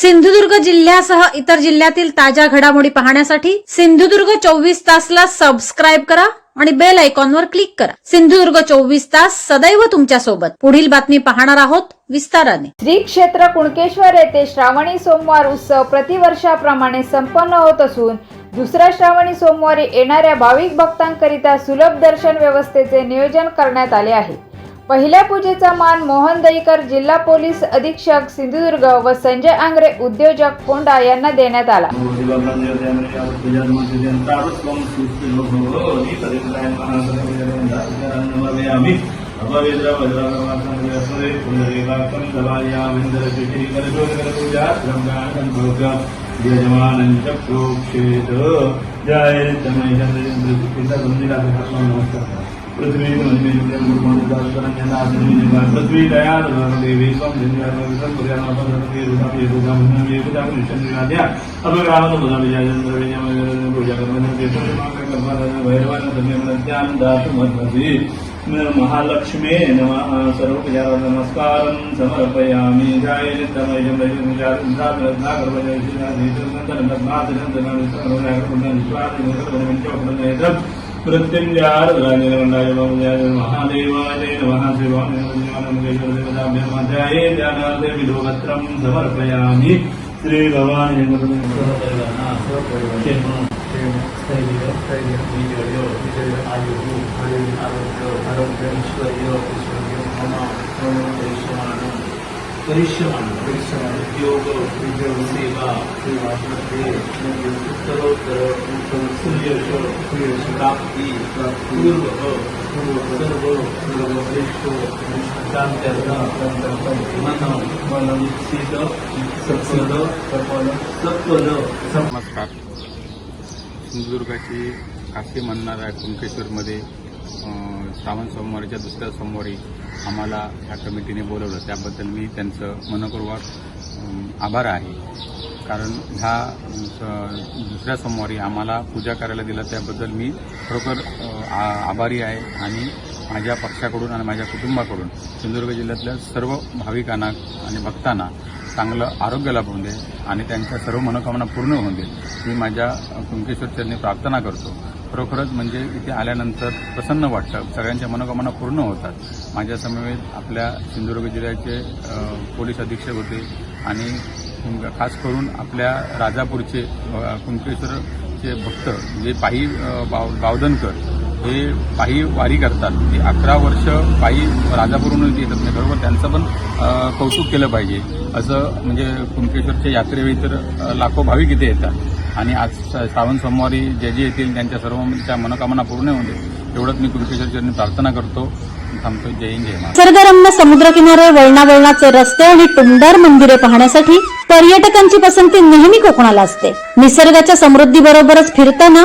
सिंधुदुर्ग जिल्ह्यासह इतर जिल्ह्यातील ताज्या घडामोडी पाहण्यासाठी सिंधुदुर्ग चोवीस तासला सबस्क्राईब करा आणि बेल आयकॉनवर क्लिक करा. सिंधुदुर्ग चोवीस तास सदैव तुमच्यासोबत. पुढील बातमी पाहणार आहोत विस्ताराने. श्री क्षेत्र कुणकेश्वर येथे श्रावणी सोमवार उत्सव प्रतिवर्षाप्रमाणे संपन्न होत असून दुसऱ्या श्रावणी सोमवारी येणाऱ्या भाविक भक्तांकरिता सुलभ दर्शन व्यवस्थेचे नियोजन करण्यात आले आहे. पहिल्या पूजेचा मान मोहन दहीकर जिल्हा पोलीस अधीक्षक सिंधुदुर्ग व संजय आंग्रे उद्योजक कोंडा यांना देण्यात आला. जय नमस्कार. पृथ्वी पृथ्वी दया देवी स्वम देवी अपग्रामन बदल विजयचंद्र विजय महालक्ष्मे नमः सर्वपूजा नमस्कारं समर्पयामि जय तमय प्रत्यंगाय महादेवाय नमः. शिवाय ध्यानार्थे विधोगत्रं समर्पयामि. श्री भवानी करिष्यमान उद्योग सेवा उत्तरोत्तर प्राप्ती पूर्व सर्व सर्व मन मन निश्चित सत्पद सपद नमस्कार. सिंधुदुर्गाची काशी म्हणणार आहे कुंकेश्वरमध्ये श्रावण सोमवारीच्या दुसऱ्या सोमवारी आम्हाला ह्या कमिटीने बोलवलं. त्याबद्दल मी त्यांचं मनपूर्वक आभार आहे. कारण ह्या स- दुसऱ्या सोमवारी आम्हाला पूजा करायला दिलं त्याबद्दल मी खरोखर आ- आभारी आहे. आणि माझ्या पक्षाकडून आणि माझ्या कुटुंबाकडून सिंधुदुर्ग जिल्ह्यातल्या सर्व भाविकांना आणि भक्तांना चांगलं आरोग्य लाभून दे आणि त्यांच्या सर्व मनोकामना पूर्ण होऊन दे. मी माझ्या कुंकेश्वर चरणी प्रार्थना करतो. खरोखरच म्हणजे इथे आल्यानंतर प्रसन्न वाटतं. सगळ्यांच्या मनोकामना पूर्ण होतात. माझ्या समवेत आपल्या सिंधुदुर्ग जिल्ह्याचे पोलीस अधीक्षक होते आणि खास करून आपल्या राजापूरचे कुंकेश्वरचे भक्त जे पायी बाव बावधनकर हे पायी वारी करतात. ते अकरा वर्ष पायी राजापूरहून येतात नाही. बरोबर? त्यांचं पण कौतुक केलं पाहिजे. असं म्हणजे कुणकेश्वरच्या यात्रेवेळी तर लाखो भाविक इथे येतात. आणि आज स- श्रावण सोमवारी जे जे येतील त्यांच्या सर्वांच्या म्हणजे मनोकामना पूर्ण होऊन दे एवढंच मी कुणकेश्वरचरणी प्रार्थना करतो. थांबतो जय हिंद जय महाराज. निसर्गरम्य समुद्रकिनारे वळणावळणाचे रस्ते आणि टुमदार मंदिरे पाहण्यासाठी पर्यटकांची पसंती नेहमी कोकणाला असते. निसर्गाच्या समृद्धीबरोबरच फिरताना